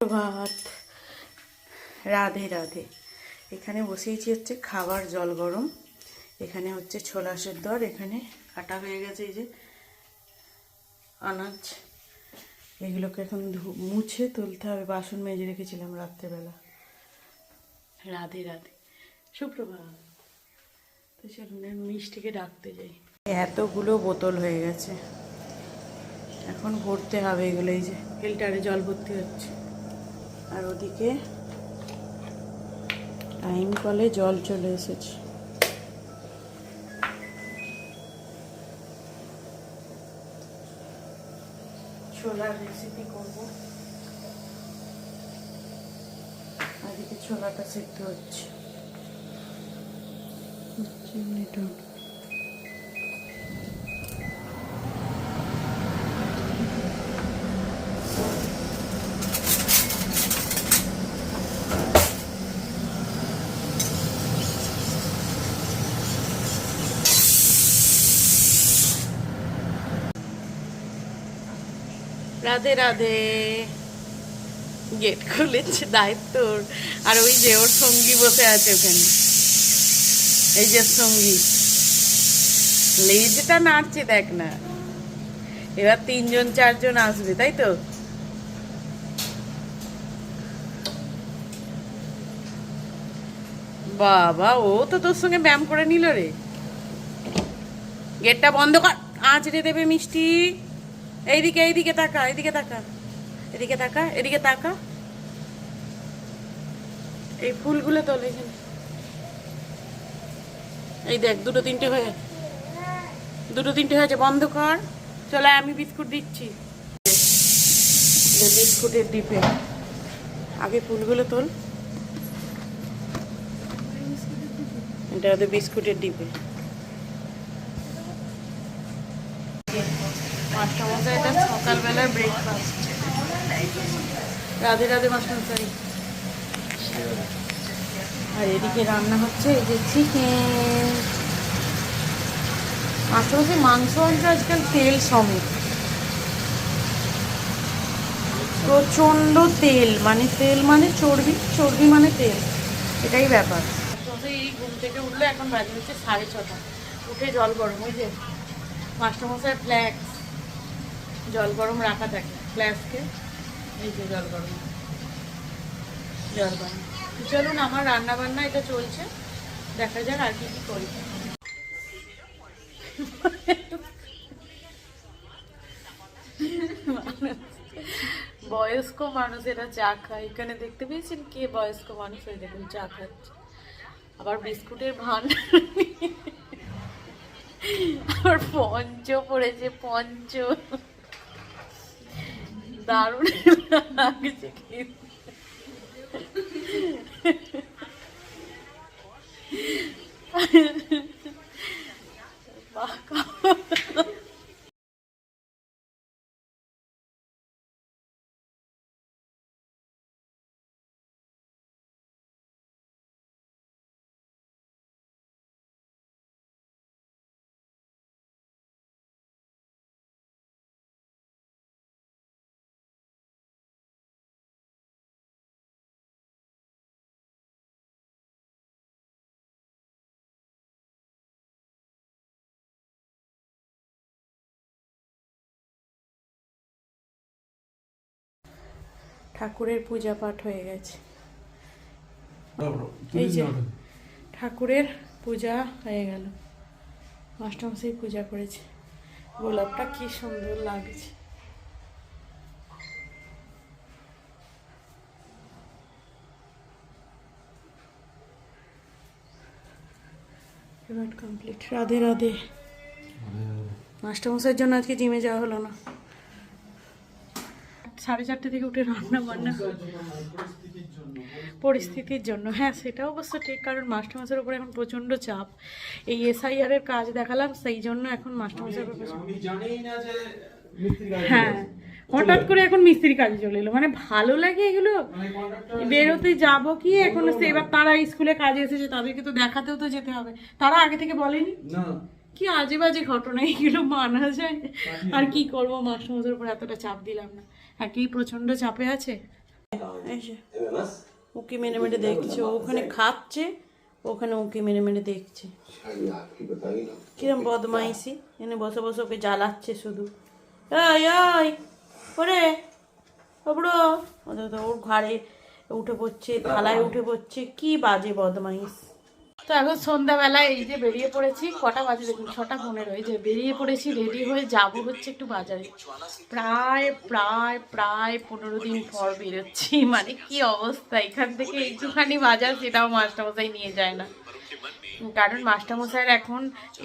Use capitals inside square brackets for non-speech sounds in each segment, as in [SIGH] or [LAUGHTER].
ভাত রাধে রাধে। এখানে বসিয়েছি হচ্ছে খাবার, জল গরম। এখানে হচ্ছে ছোলা আর এখানে কাটা হয়ে গেছে এই যে আনাজ। এগুলোকে এখন মুছে তুলতে হবে। বাসন মেজে রেখেছিলাম রাত্রেবেলা। রাধে রাধে। সুপ্রভাত। তো চলুন মিষ্টিকে ডাকতে যাই। এতগুলো বোতল হয়ে গেছে। এখন ভরতে হবে এগুলো, এই যে ফিল্টারে জল ভর্তি হচ্ছে। আর ওদিকে টাইম কলে জল চলে এসেছে। ছোলার রেসিপি করব। আজকে ছোলাটা সিদ্ধ হচ্ছে। চিমনিটা রাধে রাধে। গেট খুলেছে দায়িত্ব আর ওই যে ওর সঙ্গী বসে আছে ওখানে। এই যে সঙ্গী। লেজটা নাড়ছে, দেখ না। এবার তিনজন, চারজন আসবে, তাই তো? বাবা, ও তো তোর সঙ্গে ব্যায়াম করে নিল রে। গেটটা বন্ধ কর। আঁচড়ে দেবে মিষ্টি। এইদিকে এইদিকে তাকা এইদিকে তাকা, এদিকে তাকা এদিকে তাকা। এই ফুলগুলো তোল এখানে এই দেখ, দুটো তিনটে হয়ে দুটো তিনটে হয়েছে বন্ধ কর। চলে আমি বিস্কুট দিচ্ছি। বিস্কুটের ডিপে। আগে ফুলগুলো তোল। এটা বিস্কুটের ডিপে। মাস্টারমশাই ব্রেকফাস্ট মাস্টারমশাই আর এদিকে রান্না হচ্ছে মাস্টারমশাই মাংস আনছে আজকাল তেল সমেত। প্রচণ্ড তেল মানে তেল মানে চর্বি চর্বি মানে তেল। এটাই ব্যাপার। এই ঘুম থেকে উঠলে এখন বাজে হচ্ছে সাড়ে ছটা। উঠে জল গরম, ওই যে মাস্টারমশাই ফ্ল্যাক্স জল গরম রাখা থাকে ফ্ল্যাক্সকে এই যে জল গরম। জল গরম। চলুন, আমার রান্না বান্না এটা চলছে। দেখা যাক আর কি কি করি। বয়স্ক মানুষেরা চা খায়। এখানে দেখতে পেয়েছেন কে? বয়স্ক মানুষ ওই দেখুন, চা খাচ্ছে। আবার বিস্কুটের ভান। আবার পঞ্চ পড়েছে, পঞ্চ। দারুণ লাগছে ঠাকুরের পূজা পাঠ হয়ে গেছে। এই যে ঠাকুরের পূজা হয়ে গেল। মাস্টারমশাই পূজা করেছে। গোলাপটা কি সুন্দর লাগছে। এবার কমপ্লিট রাধে রাধে। মাস্টারমশাইয়ের জন্য আজকে জিমে যাওয়া হলো না। সাড়ে চারটে থেকে উঠে রান্না বান্না পরিস্থিতির জন্য। হ্যাঁ সেটা অবশ্য ঠিক কারণ মাস্টারমশাইয়ের উপরে এখন প্রচণ্ড চাপ। এই এসআইআর এর কাজ দেখালাম সেই জন্য এখন মাস্টারমশাইয়ের উপর হ্যাঁ হঠাৎ করে এখন মিস্ত্রি কাজে চলে এলো। মানে ভালো লাগে এগুলো। বেরোতে যাব কি এখন? এবার তারা স্কুলে কাজে এসেছে তাদেরকে তো দেখাতেও তো যেতে হবে। তারা আগে থেকে বলেনি? কি আজে বাজে ঘটনা এগুলো মানা যায়? আর কি করব? মাস্টারমশাইয়ের উপর এতটা চাপ দিলাম না। একেই প্রচণ্ড চাপে আছে? উকি মেরে মেরে দেখছে ও ওখানে খাচ্ছে ওখানে উকি মেরে মেরে দেখছে। কিরম বদমাইশি এনে বসে বসে ওকে জ্বালাচ্ছে শুধু। এই ওরে ওবড়ো ওদের তো ওর ঘাড়ে উঠে পড়ছে থালায় উঠে পড়ছে কি বাজে বদমাইশ। তো এখন সন্ধ্যাবেলায় এই যে বেরিয়ে পড়েছি, কটা বাজে দেখুন, ছটা পনেরো, এই যে বেরিয়ে পড়েছি রেডি হয়ে যাব হচ্ছে একটু বাজারে। প্রায় প্রায় প্রায় পনেরো দিন পর বেরোচ্ছি মানে কি অবস্থা, এখান থেকে একটুখানি বাজার সেটাও মাস্টারমশাই নিয়ে যায় না। কারণ মাস্টারমশাইয়ের এখন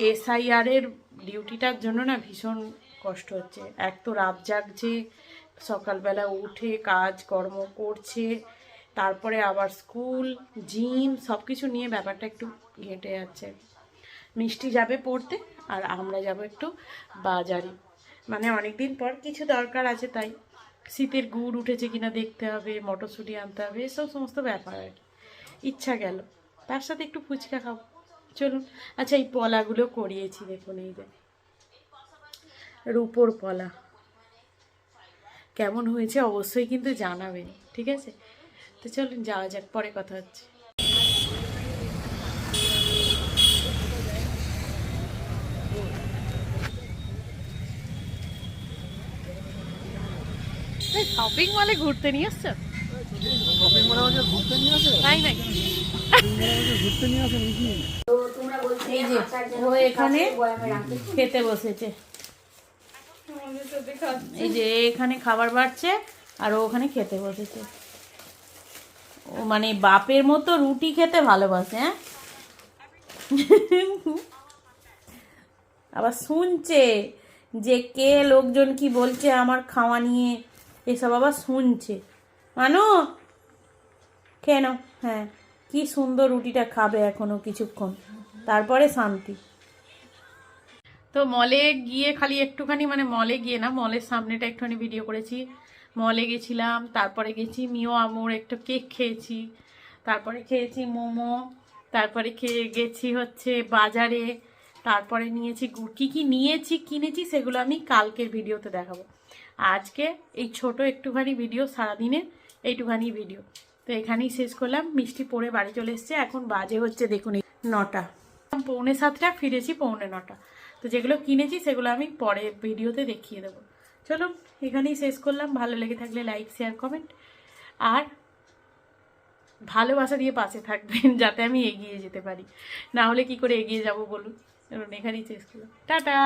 এসআইআর এর ডিউটিটার জন্য না ভীষণ কষ্ট হচ্ছে। এক তো রাত জাগছে, সকালবেলা উঠে কাজ কর্ম করছে তারপরে আবার স্কুল জিম সব কিছু নিয়ে ব্যাপারটা একটু ঘেঁটে যাচ্ছে মিষ্টি যাবে পড়তে আর আমরা যাব একটু বাজারে। মানে অনেক দিন পর কিছু দরকার আছে তাই। শীতের গুড় উঠেছে কিনা দেখতে হবে, মটরশুঁটি আনতে হবে, এসব সমস্ত ব্যাপার আর কি। ইচ্ছা গেল। তার সাথে একটু ফুচকা খাব। চলুন আচ্ছা এই পলাগুলো করিয়েছি দেখুন এই যে। রূপোর পলা। কেমন হয়েছে অবশ্যই কিন্তু জানাবেন, ঠিক আছে? তো চলুন যাওয়া যাক পরে কথা হচ্ছে। শপিং মলে ঘুরতে নিয়ে এসছো? তাই নাকি? এই যে ও এখানে খেতে বসেছে। এই যে এখানে খাবার বাড়ছে আর ওখানে খেতে বসেছে। ও মানে বাপের মতো রুটি খেতে ভালোবাসে হ্যাঁ? আবার শুনছে যে কে লোকজন কি বলছে আমার খাওয়া নিয়ে, এসব আবার শুনছে। মানো কেন হ্যাঁ। কি সুন্দর রুটিটা খাবে এখনও কিছুক্ষণ। তারপরে শান্তি। তো মলে গিয়ে খালি একটুখানি মানে মলে গিয়ে না মলের সামনেটা একটুখানি ভিডিও করেছি। মলে গেছিলাম, তারপরে গেছি মিও আমুর একটু কেক খেয়েছি, তারপরে খেয়েছি মোমো, তারপরে খেয়ে গেছি হচ্ছে বাজারে, তারপরে নিয়েছি গুড় কী কী নিয়েছি, কিনেছি সেগুলো আমি কালকের ভিডিওতে দেখাবো। আজকে এই ছোট একটুখানি ভিডিও সারাদিনের এইটুখানি ভিডিও। তো এখানেই শেষ করলাম, মিষ্টি পরে বাড়ি চলে এসছে, এখন বাজে হচ্ছে দেখুন নটা। পৌনে সাতটা, ফিরেছি পৌনে নটা। তো যেগুলো কিনেছি সেগুলো আমি পরে ভিডিওতে দেখিয়ে দেবো। চলো, এখানেই শেষ করলাম। ভালো লেগে থাকলে লাইক শেয়ার কমেন্ট আর ভালোবাসা দিয়ে পাশে থাকবেন, [LAUGHS] যাতে আমি এগিয়ে যেতে পারি। না হলে কি করে এগিয়ে যাব বলুন? এখানেই শেষ করলাম। টাটা!